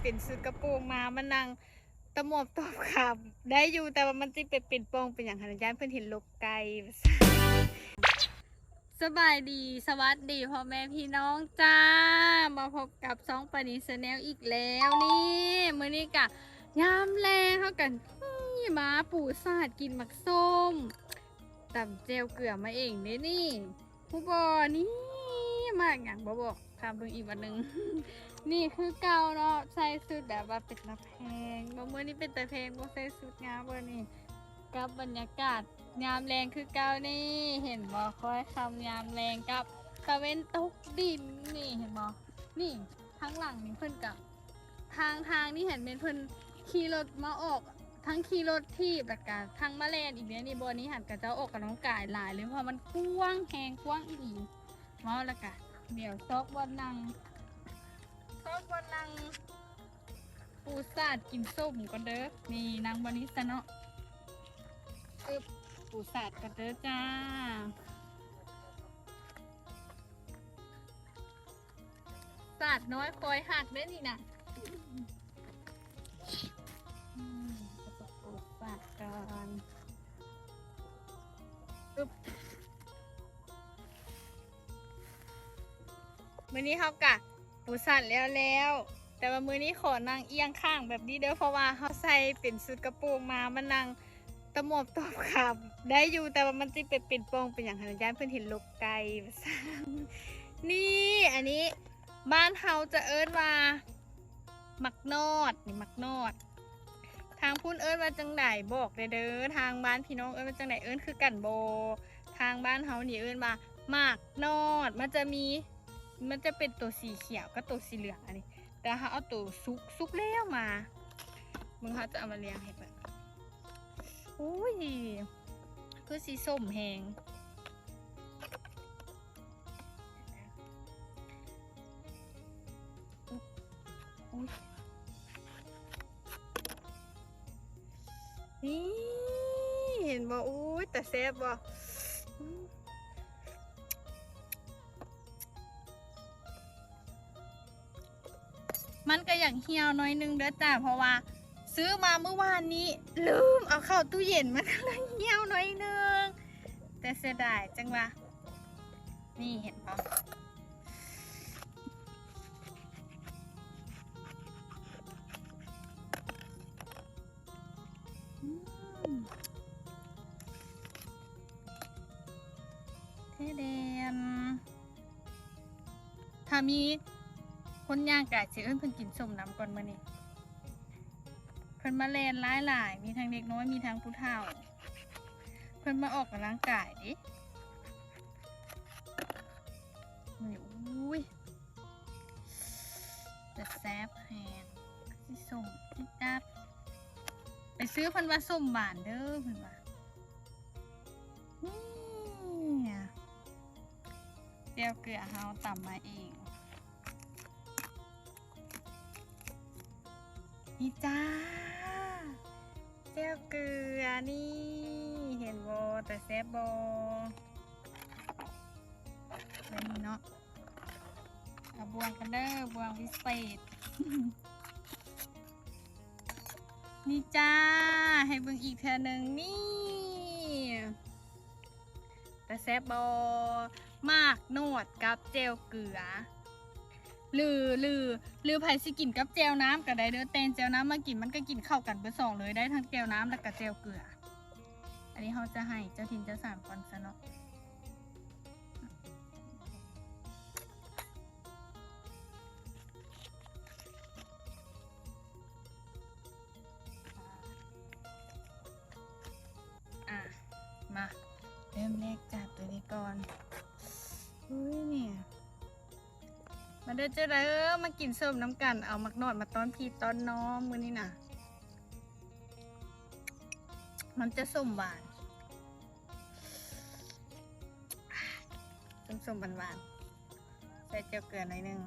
เป็นสุดกระโปรงมามันนั่งตะหมอบตอบขับ ได้อยู่แต่ว่ามันจะเป็นเป็นปองเป็นอย่างหันยานเพื่อนเห็นลกไกล สบายดีสวัสดีพ่อแม่พี่น้องจ้า มาพบกับซองปานีสแนลอีกแล้วนี่มื้อนี้กะยามแรงเขากันมาปู่ซาดกินหมักส้มตำเจลเกลือมาเองเด้นี่ผู้บอนี่ มากอย่างบอบอกทำเพิ่งอีกวันหนึ่ง นี่คือเก่าเนาะใส่สุดแบบว่าเป็นตะแพงบ่มื้อนี้เป็นตะแพงบ่ใส่สุดงามเบ่นี่กับบรรยากาศยามแรงคือเก่านี่ เห็นบ่ค่อยคำยามแรงกับตะเวนตกดินนี่เห็นบ่นี่ทางหลังนี่เพิ่นกับทางทางนี่เห็นเป็นเพิ่นขี่รถมาออกทั้งขี่รถที่แบบกาทั้งมาแลนอีกเนี่ยนี่บนนี้หันกับเจ้าออกกับน้องกายหลายเลยเพราะมันกว้างแหงกว้างอีก เมาแล้วกะเดี๋ยวซอกบนนังซอกบนนัง ปูซาดกินส้มก็เด้อนี่นางบนิสเนาะอึบปูสัตว์กันเด้อจ้าสัตว์น้อยคอยหักเด้อนี่นะ มือนี้เขากะปูสัตว์แล้วแล้ว แต่ว่ามือนี้ขอนางเอียงข้างแบบนี้เด้อเพราะว่าเขาใส่เป็นสุดกระโปรงมามันนางตะหมอบตอบขับ ได้อยู่แต่ว่ามันจะเป็นเป็นปองเป็นอย่างหันยานเพื่อนเห็นลกไกลนี่อันนี้บ้านเฮาจะเอิ้นว่าหมักนอดนี่หมักนอด ทางพุ่นเอิ้นว่าจังไดบอกเด้อทางบ้านพี่น้องเอิ้นว่าจังไดเอิ้นคือกันโบ ทางบ้านเฮานี่เอิ้นว่าหมากนอดมันจะมี มันจะเป็นตัวสีเขียวกับตัวสีเหลืองอันนี้ แต่เขาเอาตัวซุกซุกแล้วมามึงเขาจะเอามาเลี้ยงให้เบิ่งอุ้ยคือสีส้มแหงนี่เห็นบ่อุ้ยแต่แซ่บบ่ อย่างเหี่ยวหน้อยนึงเด้อจ้าเพราะว่า ซื้อมาเมื่อวานนี้ ลืมเอาเข้าตู้เย็นมันก็เลยเหี่ยวหน่อยนึง แต่เสียดายจังวะนี่เห็นปะอืมเทเดนถ้ามี คนย่างไกายเชื่อเอิ้นเพิ่นกินส้มน้ำก่อนมานี่เพิ่นมาเล่นหลายหลายๆมีทั้งเด็กน้อยมีทั้งผู้เฒ่า เพิ่นมาออกกำลังกายดินี่อุ้ยจะแซบแฮงสิส้มจิจัดไปซื้อเพิ่นว่าส้มบานเด้อเพิ่นว่านี่เจียวเกลือเฮาตำมาเอง นี่จ้าเจ้าเกลือนี่ เห็นโบแต่แซบบแบบนี้เนาะเอาบวงกันเด้อบวงวิเศษนี่จ้า ให้เบิ่งอีกเทอหนึ่งนี่แต่แซบบอมากนวดกับเจลเกลือ หรือหรือหรือไผ่สิกินกับเจลน้ำก็ได้เด้อแตนเจลน้ำมากินมันก็กินเข้ากันเบอร์สองเลยได้ทั้งเจลน้ำและกับเจลเกลือ อันนี้เขาจะให้เจ้าทินเจ้าสามก่อนซะเนาะอะ เด้อเจ้าเด้อมากินส้มน้ำกัน เอามักนอดมาต้อนพี่ต้อนน้องมือนี่นะมันจะส้มหวานส้มส้มหวานหวานๆใส่เจียวเกลือหน่อยหนึง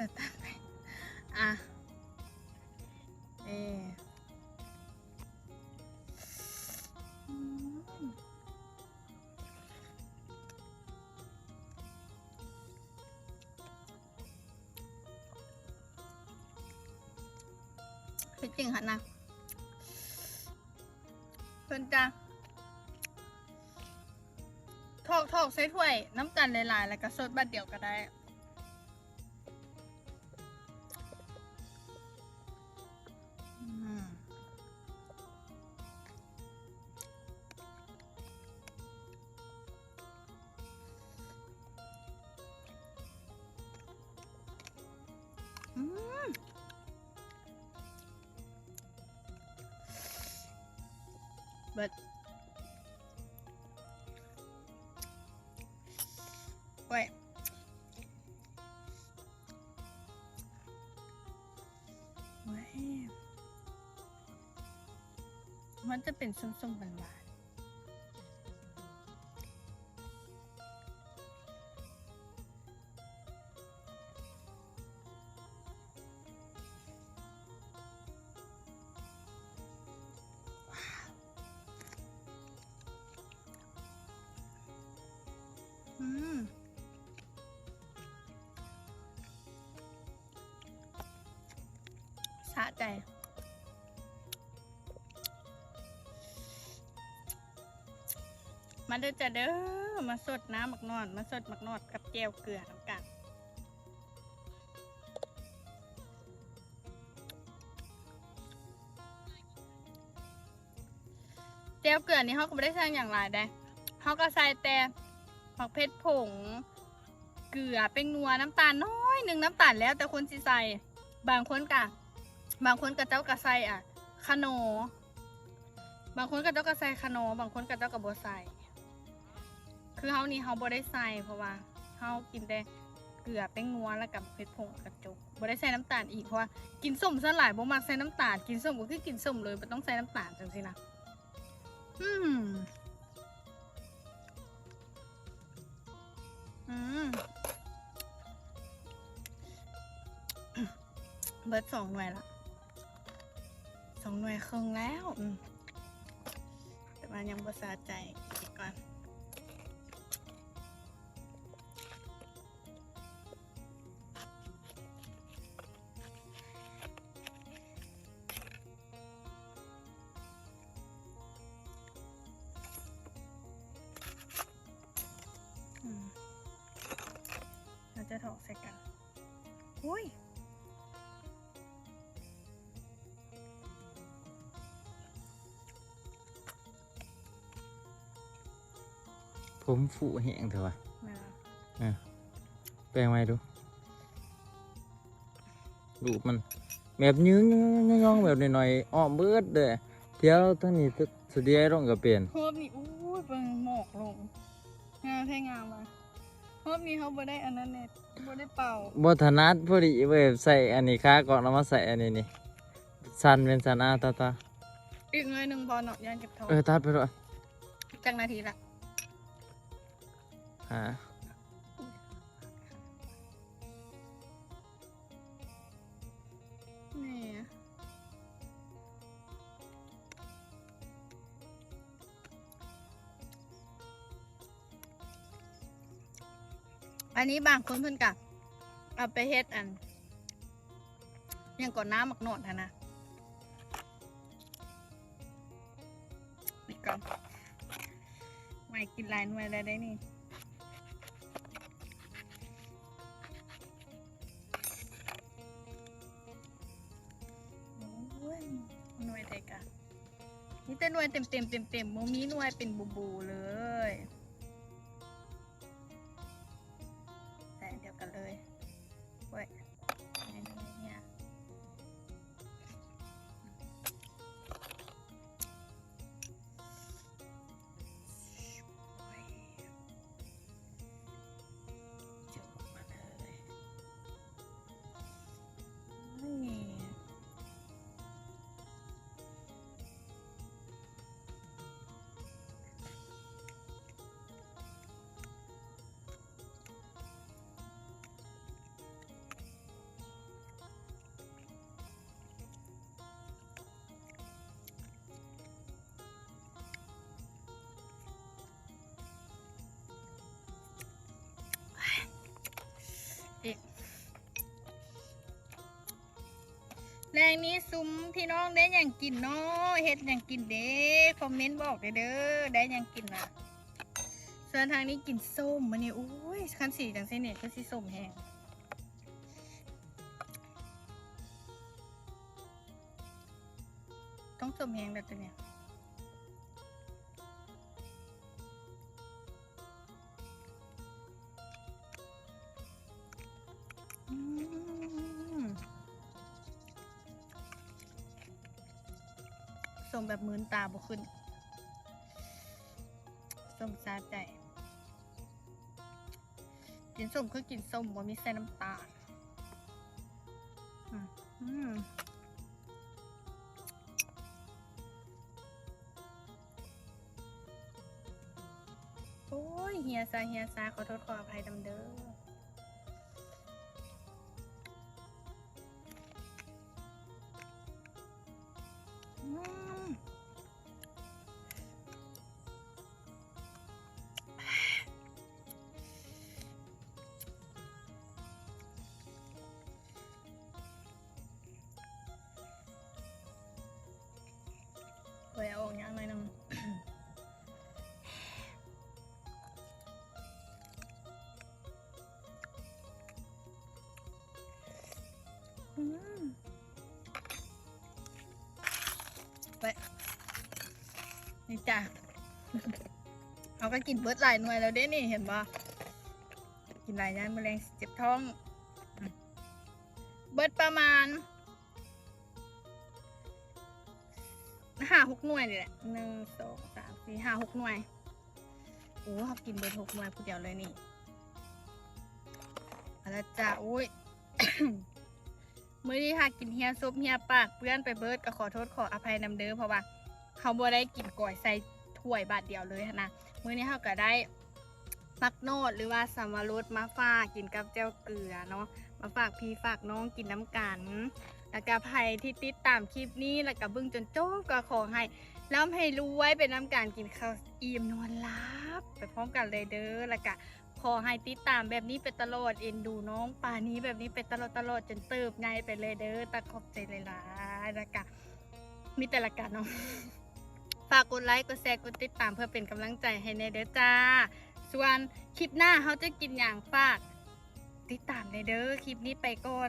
สตาร์ทไปอะเออืมคือจริงค่ะนะเพิ่นจะทอกทอกใส่ถ้วยน้ำกันหลายๆ แล้วก็สดบัดเดียวก็ได้ เบิดเว้มันจะเป็นส้มๆหวานๆ ใจ มาเด้อจ้ะเด้อ มาสดน้ำหมักนอด มาสดหมักนอดกับแก้วเกลือน้ำกันแก้วเกลือนี่เขาก็ไม่ได้ใส่อย่างไรได้เขาก็ใส่แต่หมักเพชรผง เกลือเป็นนัวน้ำตาลน้อยหนึ่งน้ำตาลแล้วแต่คนสิใส่บางคนกะ บางคนกะเจ้ากระใสอะขนบางคนกะเจ้ากระใสขนบางคนกะเจ้ากะบ่ใสคือเฮานี่เฮาบ่ได้ใส่เพราะว่าเฮากินแต่เกลือแป้งนัวแล้วกับเผ็ดผงกระจกบ่ได้ใส่น้ำตาลอีกเพราะว่ากินส้มซะหลายบ่มักใส่น้ำตาลกินส้มก็คือกินส้มเลยบ่ต้องใส่น้ำตาลจังซี่นะอืมอืมเบิร์ดสองหน่วยละ องหน่วยครึ่งแล้วแต่ว่ายังบ่สะใจอีกก่อนเราจะถอกใส่กันอุ้ย ผมฝูแห้งเถอะวะมาแปลงไว้ดูดูปมันแบบยืงย่องๆแบบหน่อยๆอ้อมเบิดเด้อเที่ยวทั้งนี้สเดียร้องก็เปลี่ยนโฮบนี่อู้ยเบิ่งหมอกลงงามแท้งามว่ะโฮบนี่เขาบ่ได้อันนั้นเน็ตบ่ได้เป่าบ่ถนัดพอดีเว้ยใส่อันนี้ค้าก่อนเอามาใส่อันนี้นี่สันเป็นสันอาตาตาอีกเงยหนึ่งพอเนาะยันเก็บทองเออตัดไปด้วยจังนาทีละ หานี่อันนี้บางคนเพิ่นกะเอาไปเฮ็ดอันยังก่อนน้ำหมักโนดหั้นะนี่ก่อนไม่กินลายหน่วยแล้วได้นี่ เต็มเต็มเต็มเต็มโมมีหน่วยเป็นบูบูเลย แรงนี้ซุ้มพี่น้องได้อย่างกินเนาะเฮ็ดอย่างกินเด้คอมเมนต์บอกเด้อเด้อได้อย่างกินอะส่วนทางนี้กินส้มมันนี่อุ้ยคันสีจังเส้นเนี่ยก็สีส้มแห้งต้องส้มแห้งแบบตัวเนี้ย แบบมือนตาบ่ขึ้นส้มซาใจ กินส้มคือกินส้มบ่มีใส่น้ำตาลอืมอืมโอ้ยเฮียซาเฮียซาขอโทษขออภัยดำเด้อ ไปนี่จ้ะเอาก็กินเบิร์ดหลายหน่วยแล้วเด้นี่เห็นปะกินหลายอย่างแมลงเจ็บท้อง เบิร์ดประมาณห้าหกหน่วยนี่แหละหนึ่งสองสามสี่ห้าหกหน่วยโอ้เขากินเบิร์ดหกหน่วยผู้เดียวเลยนี่อาละจ้าอุ้ย มื้อนี้ค่ะกินเฮียซุปเฮียปากเปื้อนไปเบิร์ดก็ขอโทษขออภัยนำเด้อเพราะว่าเขาบ่ได้กินก่อยใส่ถ้วยบาทเดียวเลยนะมื้อนี้เขาก็ได้มักโนดหรือว่าสัมวรสมาฝากกินกับเจ้าเกลือเนาะมาฝากพี่ฝากน้องกินน้ำกันแล้วก็ใครที่ติดตามคลิปนี้แล้วก็บิ่งจนจบก็ขอให้ร่ำให้รวยเป็นน้ำการกินข้าวอิ่มนอนหลับไปพร้อมกันเลยเด้อแล้วก็ ขอให้ติดตามแบบนี้ไปตลอดเอ็นดูน้องป่านี้แบบนี้ไปตลอดตลอดจนเติบไงไปเลยเด้อตะขอบใจเลยๆแล้วก็มีแต่ละกันเนาะฝากกดไลค์กดแชร์กดติดตามเพื่อเป็นกำลังใจให้ในเด้อจ้า ส่วนคลิปหน้าเขาจะกินอย่างฝากติดตามในเด้อคลิปนี้ไปก่อน